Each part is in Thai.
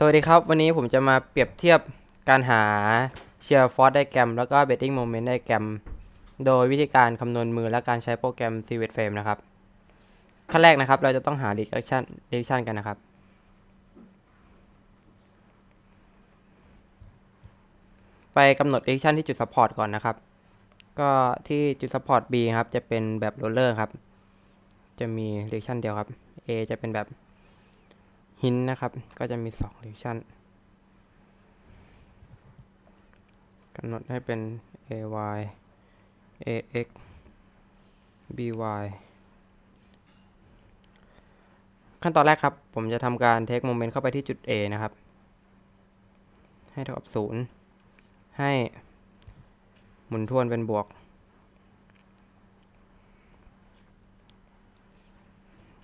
สวัสดีครับ วันนี้ผมจะมาเปรียบเทียบการหาเชียร์ฟอร์ดไดแกรมแล้วก็เบ t ติ้งโมเมนต์ไดแกรมโดยวิธีการคำนวณมือและการใช้โปรแกรม c v e t Frame นะครับ ขั้นแรกนะครับ เราจะต้องหา direction direction กันนะครับ ไปกำหนด direction ที่จุด support ก่อนนะครับ ก็ที่จุด support B ครับ จะเป็นแบบโรลเลอร์ครับ จะมี direction เดียวครับ A จะเป็นแบบ หินนะครับ ก็จะมี2 direction กำหนดให้เป็น ay ax by ขั้นตอนแรกครับ ผมจะทำการ take moment เข้าไปที่จุด A นะครับ ให้เท่ากับ0ให้หมุนทวนเป็นบวก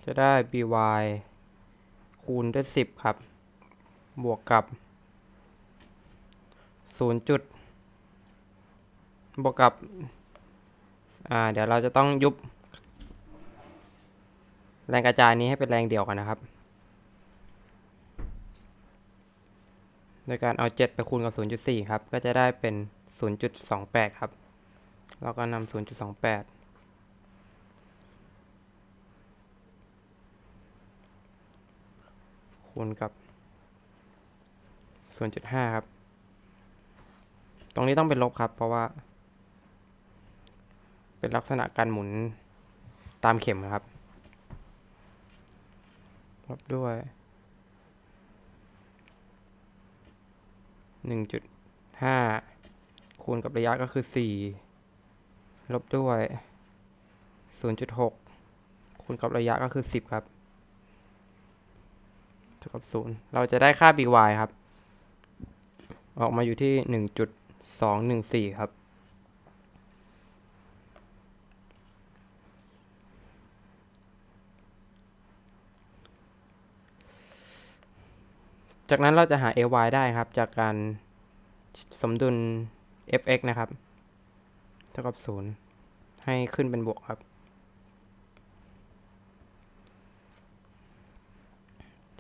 จะได้ by คูณด้วย 10 ครับ บวกกับ 0 จุด บวกกับ อ่า เดี๋ยวเราจะต้องยุบ แรงกระจายนี้ให้เป็นแรงเดียวกันนะครับ โดยการเอา 7 ไปคูณกับ 0.4 ครับ ก็จะได้เป็น 0.28 ครับเราก็นำ0.28 คูณกับ0.5ครับ ตรงนี้ต้องเป็นลบครับ เพราะว่า เป็นลักษณะการหมุนตามเข็มครับลบด้วย1.5คูณกับระยะก็คือ4ลบด้วย 0.6 คูณกับระยะก็คือ 10 ครับ ท่ากับศูนย์เราจะได้ค่า by ครับ ออกมาอยู่ที่หนึ่งจุดสองหนึ่งสี่ครับ จากนั้นเราจะหา ay ได้ครับ จากการสมดุล fx นะครับ เท่ากับศูนย์ให้ขึ้นเป็นบวกครับ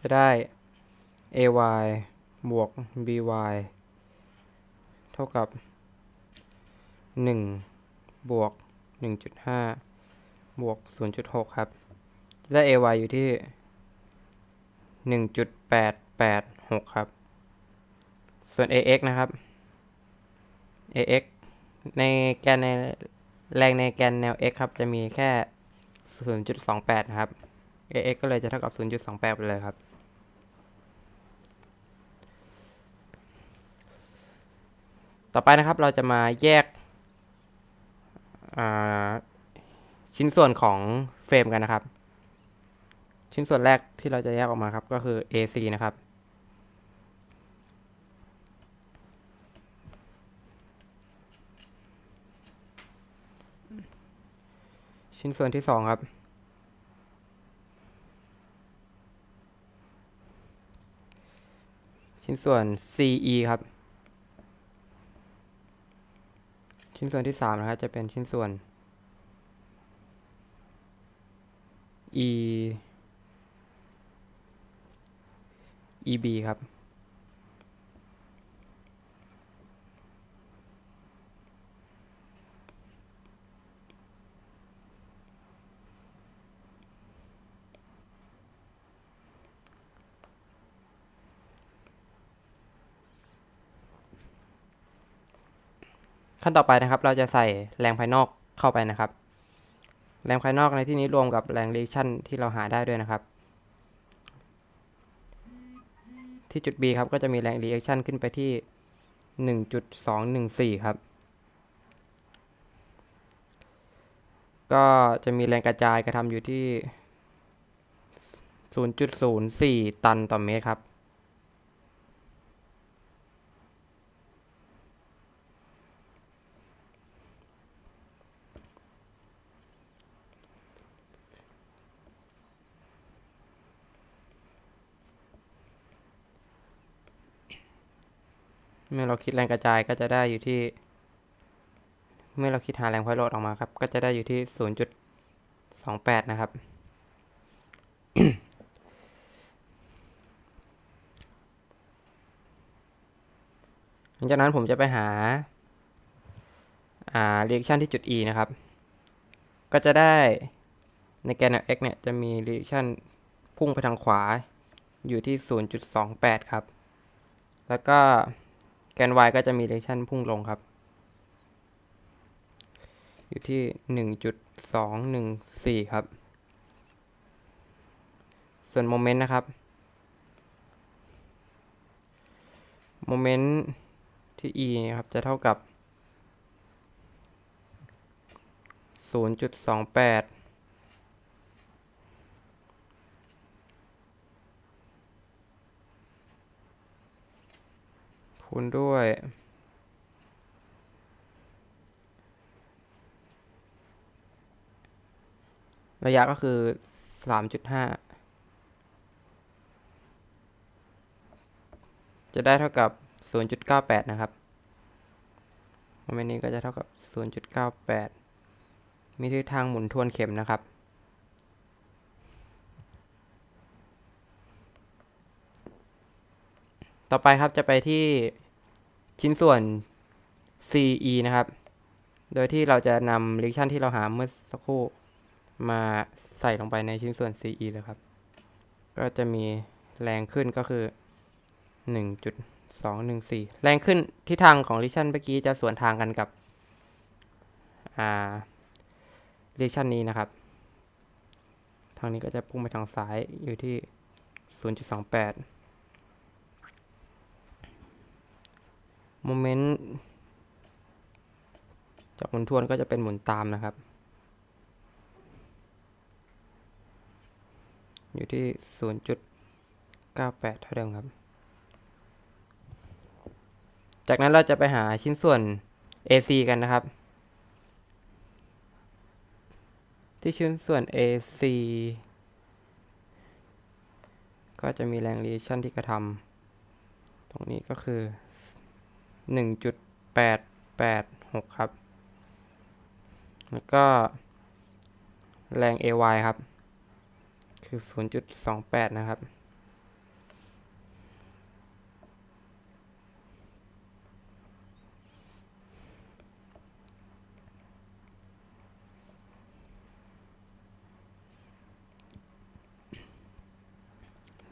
จะได้ ay บวก by เท่ากับ 1 บวก 1.5 บวก 0.6 ครับ จะได้ ay อยู่ที่ 1.886 ครับ ส่วน ax นะครับ ax ในแกนในแรงในแกนแนว x ครับ จะมีแค่ 0.28 นะครับ ax ก็เลยจะเท่ากับ 0.28 ไปเลยครับ ต่อไปนะครับเราจะมาแยกชิ้นส่วนของเฟรมกันนะครับ ชิ้นส่วนแรกที่เราจะแยกออกมาครับก็คือ AC นะครับ ชิ้นส่วนที่สองครับ ชิ้นส่วน CE ครับ ชิ้นส่วนที่สามนะครับจะเป็นชิ้นส่วน e eb ครับ ขั้นต่อไปนะครับ เราจะใส่แรงภายนอกเข้าไปนะครับ แรงภายนอกในที่นี้รวมกับแรงเรชั่นที่เราหาได้ด้วยนะครับ ที่จุด B ครับก็จะมีแรง reaction ขึ้นไปที่1.214 ครับ ก็จะมีแรงกระจายกระทำอยู่ที่ 0.04 ตันต่อเมตรครับ เมื่อเราคิดแรงกระจายก็จะได้อยู่ที่ เมื่อเราคิดหาแรงพอยโหลดออกมาครับ ก็จะได้อยู่ที่ 0.28 นะครับลังจากนั้นผมจะไปหา อ่า reaction ที่จุด e นะครับ ก็จะได้ในแกน x เนี่ยจะมี reaction พุ่งไปทางขวาอยู่ที่ 0.28 ครับ แล้วก็ แกน y ก็จะมี reaction พุ่งลงครับ อยู่ที่ 1.214 ครับ ส่วนโมเมนต์นะครับโมเมนต์ที่ e นะครับ จะเท่ากับ 0.28 คูณด้วย ระยะก็คือ3.5จะได้เท่ากับ 0.98 นะครับโมเมนต์นี้ก็จะเท่ากับ 0.98 มีทิศทางหมุนทวนเข็มนะครับ ต่อไปครับจะไปที่ ชิ้นส่วน CE นะครับ โดยที่เราจะนำ reaction ที่เราหาเมื่อสักครู่มาใส่ลงไปในชิ้นส่วน CE เลยครับ ก็จะมีแรงขึ้นก็คือ 1.214 แรงขึ้นที่ทางของ reaction เมื่อกี้จะสวนทางกันกับ อ่า reaction นี้นะครับ ทางนี้ก็จะพุ่งไปทางซ้ายอยู่ที่ 0.28 โมเมนต์จากหมุนทวนก็จะเป็นหมุนตามนะครับ อยู่ที่ 0.98 เท่าเดิมครับ จากนั้นเราจะไปหาชิ้นส่วน AC กันนะครับ ที่ชิ้นส่วน AC ก็จะมีแรงรีชั่นที่กระทำตรงนี้ก็คือ 1.886 ครับ แล้วก็ แรง AY ครับ คือ 0.28 นะครับ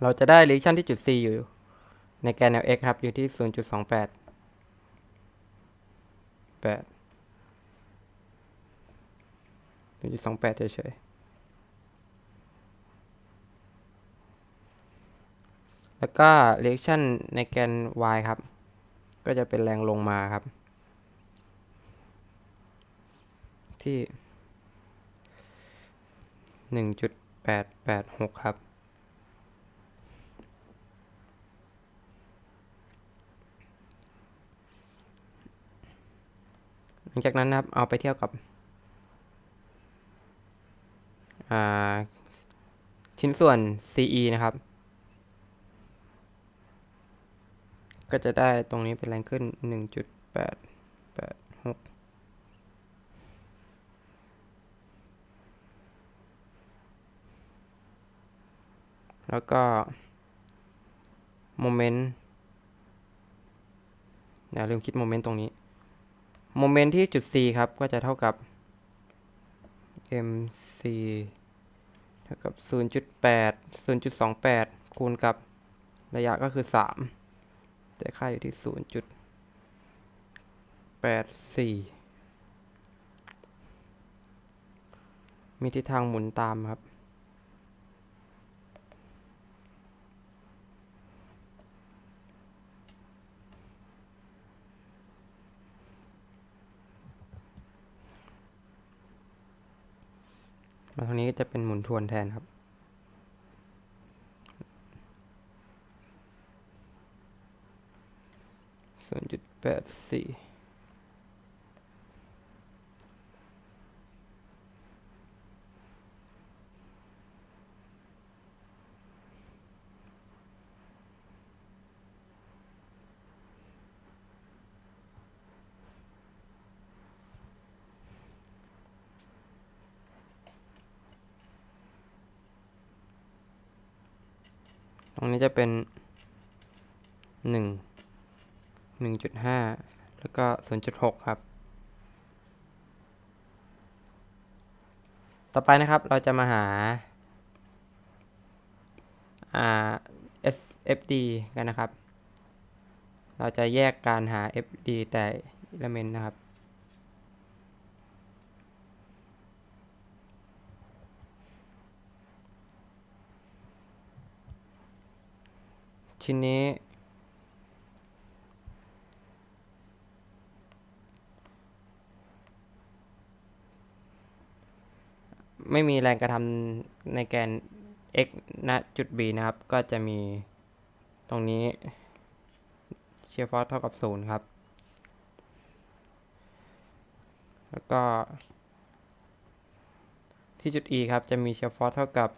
เราจะได้ reaction ที่จุด C อยู่ในแกนแนว x ครับ อยู่ที่ 0.28 แปดเป็นจุดสองแปดเฉยๆแล้วก็ reaction ในแกน y ครับ ก็จะเป็นแรงลงมาครับ ที่หนึ่งจุดแปดแปดหกครับ หลังจากนั้นนะครับเอาไปเทียบกับชิ้นส่วน CE นะครับ ก็จะได้ตรงนี้เป็นแรงขึ้น 1.886แล้วก็โมเมนต์อย่าลืมคิดโมเมนต์ตรงนี้ โมเมนต์ที่จุด C ครับ ก็จะเท่ากับ mc เท่ากับ 0.8 0.28 คูณกับระยะก็คือ 3 แต่ค่าอยู่ที่ 0.84 มีทิศทางหมุนตามครับ มาทางนี้ก็จะเป็นหมุนทวนแทนครับศูนย์จุดแปดสี่ รงนี้จะเป็นหนึ่ง1.5 แล้วก็ 0.6 ครับ ต่อไปนะครับเราจะมาหาา SFD กันนะครับ เราจะแยกการหา FD แต่ element นะครับ ชิ้นนี้ ไม่มีแรงกระทำในแกน x ณจุด b นะครับ ก็จะมีตรงนี้เชียร์ฟอสเท่ากับ 0 ครับ แล้วก็ ที่จุด e ครับ จะมีเชียร์ฟอสเท่ากับ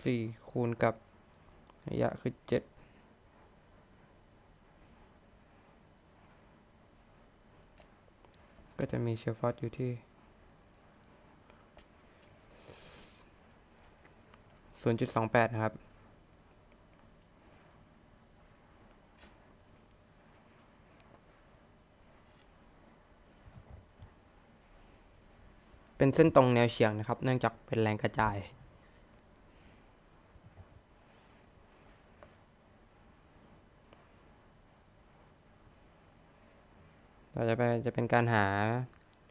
0.4คูณกับระยะคือ7ก็จะมีเชียร์ฟอร์สอยู่ที่0.28นะครับเป็นเส้นตรงแนวเฉียงนะครับ เนื่องจากเป็นแรงกระจาย เราจะไปจะเป็นการหา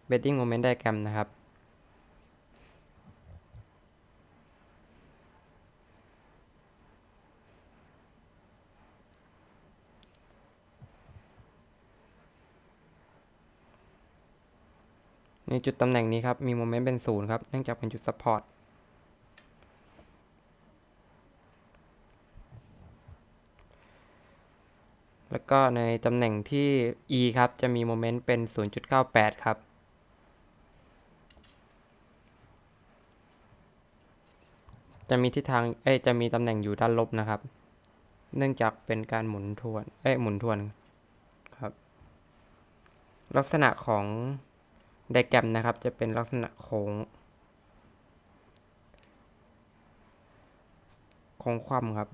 bedding moment diagram นะครับ ในจุดตำแหน่งนี้ครับ มีโมเมนต์เป็นศูนย์ครับ เนื่องจากเป็นจุดซัพพอร์ต แล้ว ก็ในตำแหน่งที่ e ครับ จะมีโมเมนต์เป็น 0.98 ครับ จะมีทิศทางเอ้จะมีตำแหน่งอยู่ด้านลบนะครับ เนื่องจากเป็นการหมุนทวน เอ้หมุนทวนครับ ลักษณะของไดแกรมนะครับ จะเป็นลักษณะโค้งโค้งคว่ำครับ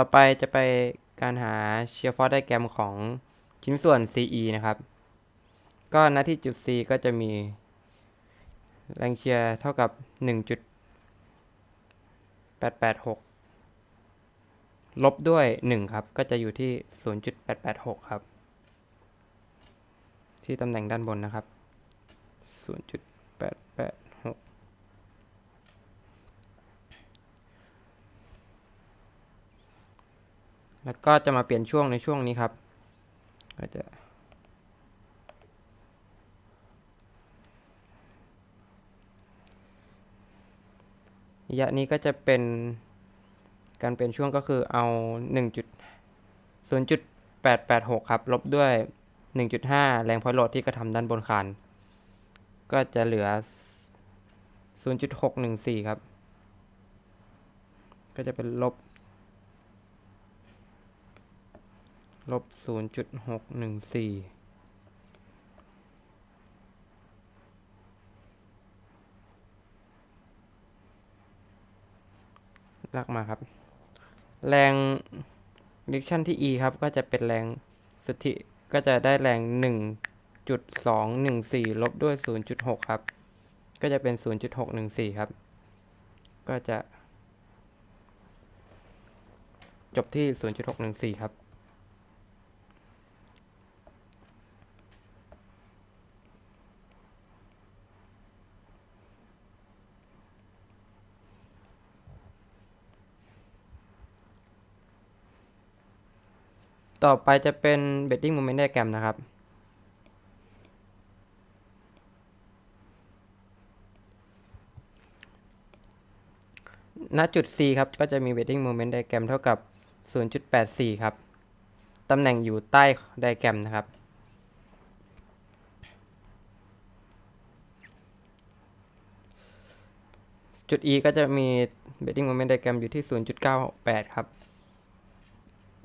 ต่อไปจะไปการหาเชียร์ฟอร์ไดแกรมของชิ้นส่วน CE นะครับ ก็ณที่จุด C ก็จะมี แรงเชียร์เท่ากับ 1.886 ลบด้วย 1 ครับ ก็จะอยู่ที่ 0.886 ครับ ที่ตำแหน่งด้านบนนะครับ 0. แล้วก็จะมาเปลี่ยนช่วงในช่วงนี้ครับก็จะระยะนี้ก็จะเป็นการเปลี่ยนช่วงก็คือเอา 1.0886 ครับ ลบด้วย 1.5 แรงพอยต์โหลดที่กระทำด้านบนคาน ก็จะเหลือ 0.614 ครับ ก็จะเป็นลบ ลบ0.614ลากมาครับ แรง friction ที่ e ครับ ก็จะเป็นแรงสุทธิก็จะได้แรง 1.214 ลบด้วย 0.6 ครับ ก็จะเป็น 0.614 ครับ ก็จะ จบที่ 0.614 ครับ ต่อไปจะเป็น bedding moment diagram นะครับ ณจุด C ครับ ก็จะมี bedding moment diagram เท่ากับ 0.84 ครับ ตำแหน่งอยู่ใต้ diagram นะครับ จุด E ก็จะมี bedding moment diagram อยู่ที่ 0.98 ครับ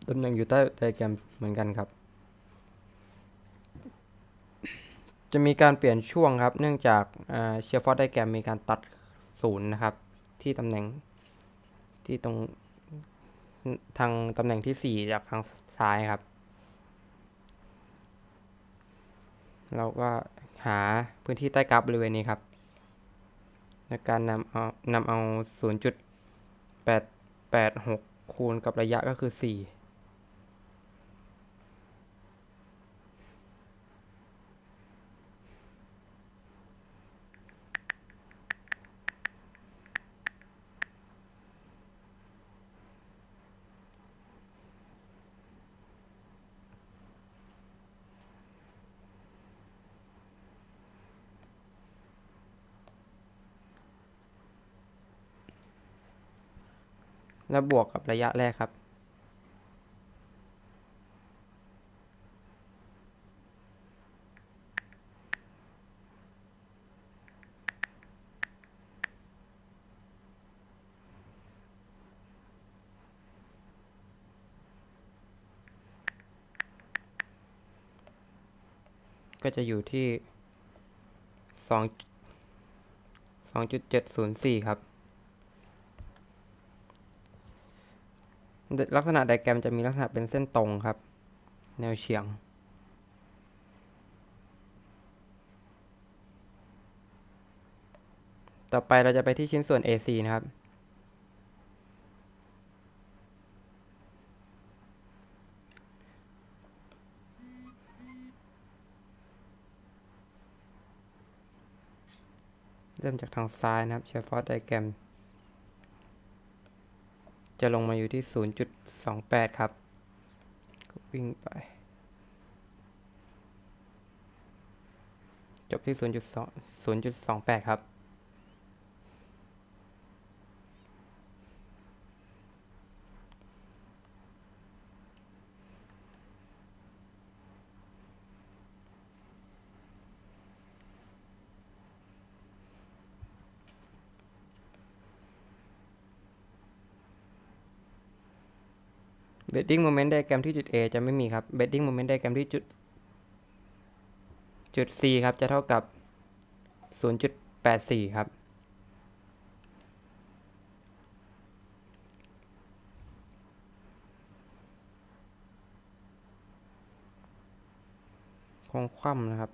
ตำแหน่งอยู่ใต้ diagram เหมือนกันครับ จะมีการเปลี่ยนช่วงครับ เนื่องจากเชียร์ฟอร์ดไดแกรมมีการตัดศูนย์นะครับ ที่ตำแหน่งที่ตรงทางตำแหน่งที่ 4 จากทางซ้ายครับ เราก็หาพื้นที่ใต้กราฟบริเวณนี้ครับในการนำเอานำเอา 0.886 คูณกับระยะก็คือ 4 แล้วบวกกับระยะแรกครับ ก็จะอยู่ที่สองสองจุดเจ็ดศูนย์สี่ครับ ลักษณะไดแกรมจะมีลักษณะเป็นเส้นตรงครับ แนวเฉียง ต่อไปเราจะไปที่ชิ้นส่วน AC นะครับ เริ่มจากทางซ้ายนะครับเชียร์ฟอร์ดไดแกรม จะลงมาอยู่ที่ 0.28 ครับ ก็วิ่งไป จบที่ 0.2 0.28 ครับ bedding moment diagram ที่จุด A จะไม่มีครับ bedding moment diagram ที่จุดจุด C ครับจะเท่ากับ 0.84 ครับ คงคว่ำนะครับ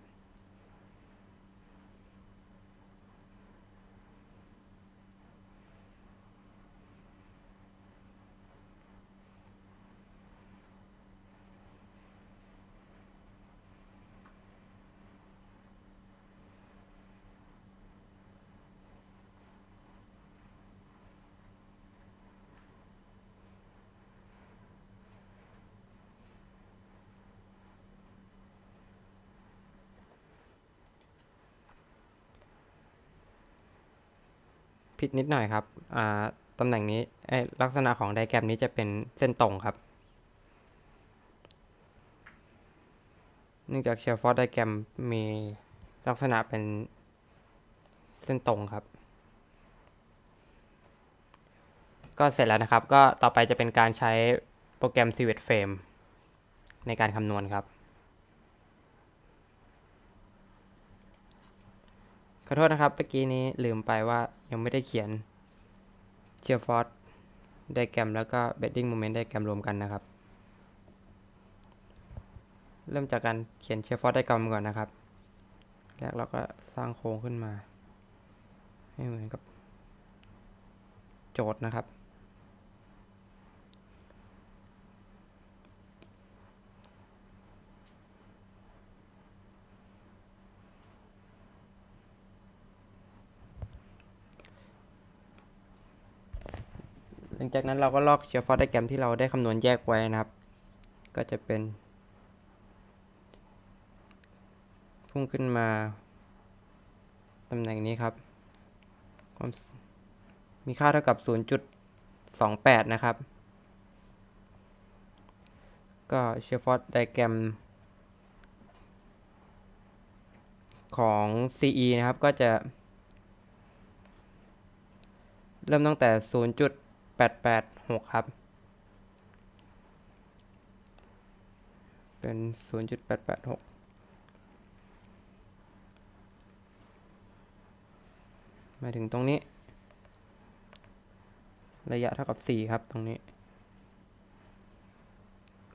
ผิดนิดหน่อยครับตำแหน่งนี้ลักษณะของไดแกรมนี้จะเป็นเส้นตรงครับเนื่องจากเชลฟอร์ดไดแกรมมีลักษณะเป็นเส้นตรงครับ ก็เสร็จแล้วนะครับ ก็ต่อไปจะเป็นการใช้โปรแกรม c v e t Frame ในการคำนวณครับ ขอโทษนะครับ เมื่อกี้นี้ลืมไปว่า ยังไม่ได้เขียนเชียร์ฟอร์ดไดแกรมแล้วก็เบดดิ้งโมเมนต์ไดแกรมรวมกันนะครับ เริ่มจากการเขียนเชียร์ฟอร์ดไดแกรมก่อนนะครับ แรกเราก็สร้างโค้งขึ้นมา ให้เหมือนกับโจทย์นะครับ หลังจากนั้นเราก็ลอกเชียร์ฟอร์ดไดแกรมที่เราได้คำนวณแยกไว้นะครับ ก็จะเป็น พุ่งขึ้นมาตำแหน่งนี้ครับความมีค่าเท่ากับ 0.28 นะครับ ก็เชฟฟอร์ดไดแกรมของ CE นะครับ ก็จะ เริ่มตั้งแต่ 0.886 ครับ เป็น 0.886มาถึงตรงนี้ ระยะเท่ากับ 4 ครับตรงนี้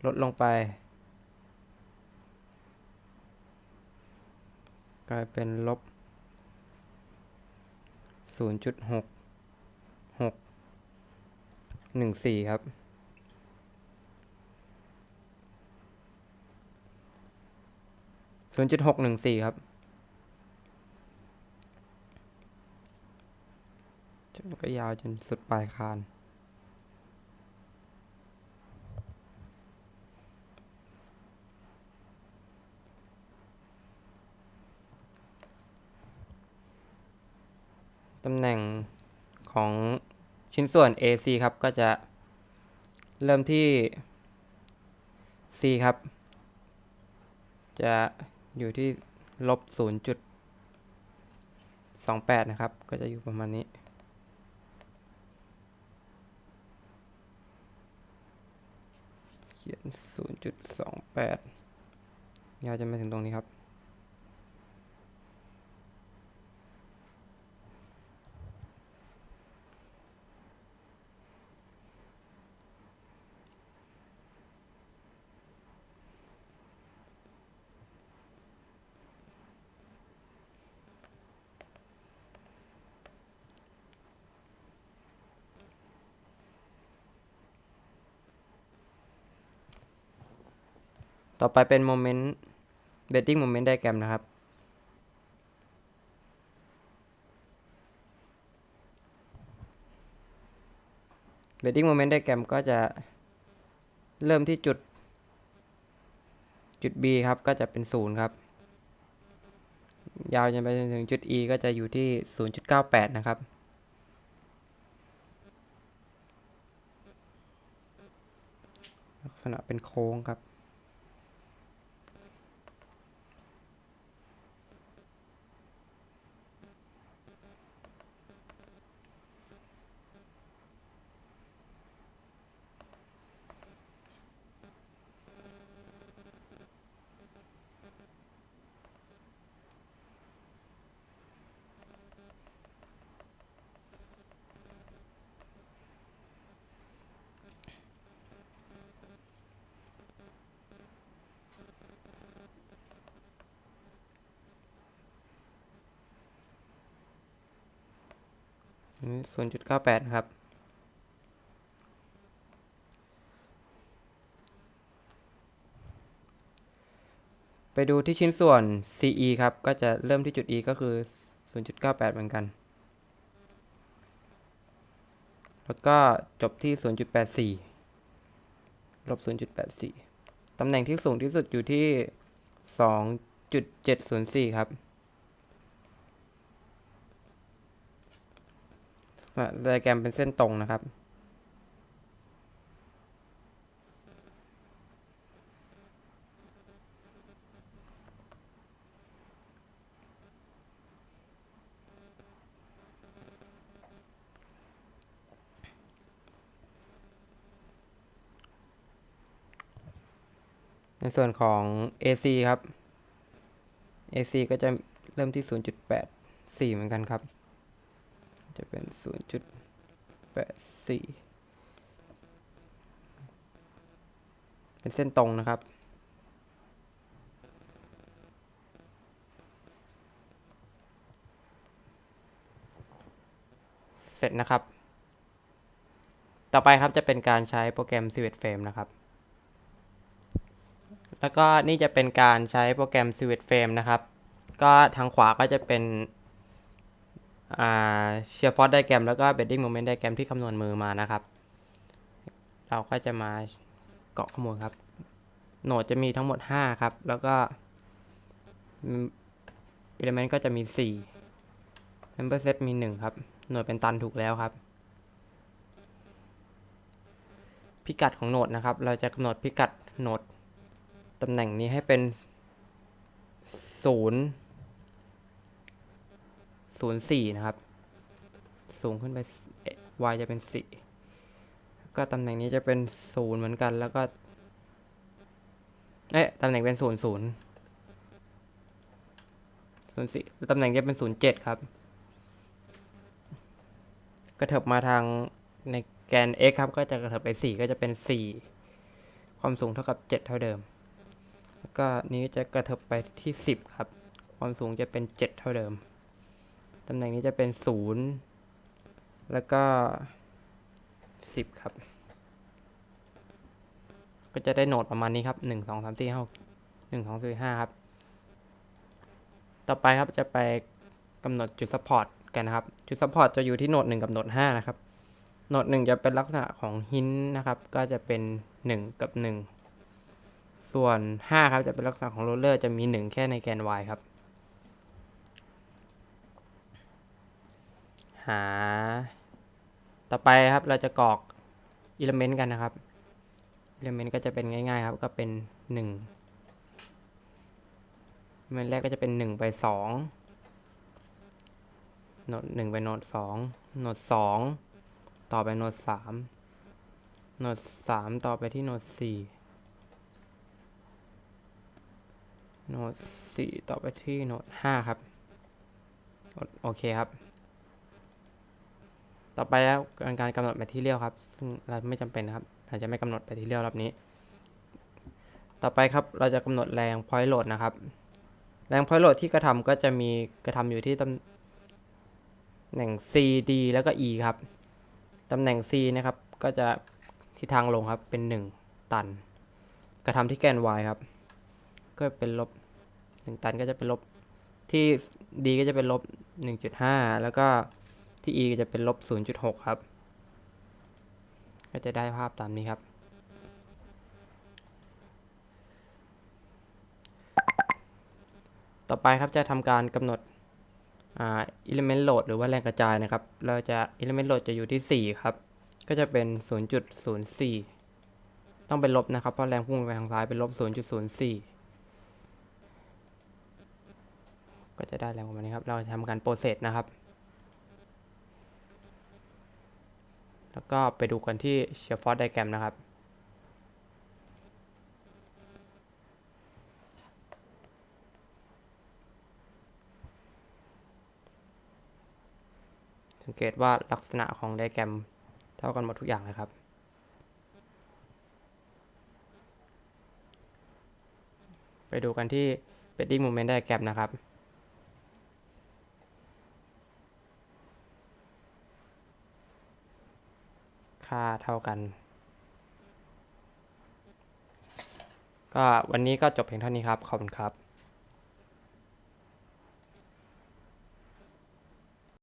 ลดลงไป กลายเป็นลบ 0.6 6 หนึ่งสี่ครับ ศูนย์จุดหกหนึ่งสี่ครับจนก็ยาวจนสุดปลายคานตำแหน่งของ ชิ้นส่วน AC ครับก็จะเริ่มที่ C ครับ จะอยู่ที่ลบ0.28 นะครับ ก็จะอยู่ประมาณนี้เขียน0.28ยาวจะมาถึงตรงนี้ครับ ต่อไปเป็นโมเมนต์เบ d ดิ้งโมเมนต์ไดแกรมนะครับ เบ d ดิ้งโมเมนต์ไดแกรมก็จะเริ่มที่จุดจุด B ครับ ก็จะเป็น 0 ครับ ยาวจนไปจนถึงจุด E ก็จะอยู่ที่ 0.98 นะครับลักษณะเป็นโค้งครับ ศูนย์จุดเก้าแปดครับไปดูที่ชิ้นส่วน CE ครับ ก็จะเริ่มที่จุด E ก็คือ 0.98 เหมือนกัน แล้วก็จบที่ 0.84 ลบ 0.84 ตำแหน่งที่สูงที่สุดอยู่ที่ 2.704 ครับ ไดอะแกรมเป็นเส้นตรงนะครับ ในส่วนของ AC ครับ AC ก็จะเริ่มที่ 0.84 เหมือนกันครับ จะเป็น0.84เป็นเส้นตรงนะครับ เสร็จนะครับ ต่อไปครับจะเป็นการใช้โปรแกรม Civet Frame นะครับ แล้วก็นี่จะเป็นการใช้โปรแกรม Civet Frame นะครับ ก็ทางขวาก็จะเป็น เชียร์ฟอร์ดไดแกรมแล้วก็เบดดิ้งโมเมนต์ไดแกรมที่คำนวณมือมานะครับ เราก็จะมาเกาะข้อมูลครับ โหนดจะมีทั้งหมด 5 ครับ แล้วก็อิเลเมนต์ก็จะมี4 Member Set มี 1 ครับ หน่วยเป็นตันถูกแล้วครับ พิกัดของโหนดนะครับ เราจะกำหนดพิกัดโหนดตำแหน่งนี้ให้เป็น 0 0 4นะครับ สูงขึ้นไป y จะเป็น4ก็ตำแหน่งนี้จะเป็น0เหมือนกันแล้วก็ เอ๊ะตำแหน่งเป็น0 0 0 4ตำแหน่งจะเป็น0 7ครับ กระเถิบมาทางในแกน x ครับ ก็จะกระเถิบไป4ก็จะเป็น4ความสูงเท่ากับ7เท่าเดิม แล้วก็นี้จะกระเถิบไปที่10ครับ ความสูงจะเป็น7เท่าเดิม ตำแหน่งนี้จะเป็น 0 แล้วก็ 10 ครับ ก็จะได้โหนดประมาณนี้ครับ 1 2 3 4 5 1 2 4 5 ครับ ต่อไปครับจะไปกำหนดจุดซัพพอร์ตกันนะครับ จุดซัพพอร์ตจะอยู่ที่โหนด 1 กับโหนด 5 นะครับ โหนด 1 จะเป็นลักษณะของหินนะครับ ก็จะเป็น 1 กับ 1 ส่วน 5 ครับจะเป็นลักษณะของโรลเลอร์จะมี 1 แค่ในแกน y ครับ หา ต่อไปครับเราจะกรอกอิเลเมนต์กันนะครับอิเลเมนต์ก็จะเป็นง่ายๆครับก็เป็น1อิเลเมนแรกก็จะเป็น1ไป2โหนด1ไปโหนด2โหนด2ต่อไปโหนด3โหนด3ต่อไปที่โหนด4โหนด4ต่อไปที่โหนด5ครับ โอเคครับ ต่อไปแล้วการการกำหนดแมททีเรียลครับซึ่งเราไม่จำเป็นนครับอาจจะไม่กำหนดแมททีเรียลรอบนี้ ต่อไปครับเราจะกำหนดแรง point load นะครับ แรง point load ที่กระทำก็จะมีกระทำอยู่ที่ตำแหน่ง C D แล้วก็ E ครับตำแหน่ง C นะครับก็จะทิศทางลงครับเป็น 1 ตัน กระทำที่แกน Y ครับ ก็เป็นลบ 1 ตันก็จะเป็นลบที่ D ก็จะเป็นลบ 1.5 แล้วก็ ที่ e จะเป็นลบ 0.6 ครับ ก็จะได้ภาพตามนี้ครับ ต่อไปครับจะทำการกำหนดอ่า element load หรือว่าแรงกระจายนะครับ เราจะ element load จะอยู่ที่ 4 ครับ ก็จะเป็น 0.04 ต้องเป็นลบนะครับ เพราะแรงพุ่งไปทางซ้ายเป็นลบ 0.04ก็จะได้แรงประมาณนี้ครับ เราจะทำการโปรเซสนะครับ แล้ว ก็ไปดูกันที่เชฟฟอร์ดไดแกรมนะครับ สังเกตว่าลักษณะของไดแกรมเท่ากันหมดทุกอย่างเลยครับ ไปดูกันที่ bending moment diagram นะครับ ค่าเท่ากัน ก็วันนี้ก็จบเพียงเท่านี้ครับ ขอบคุณครับ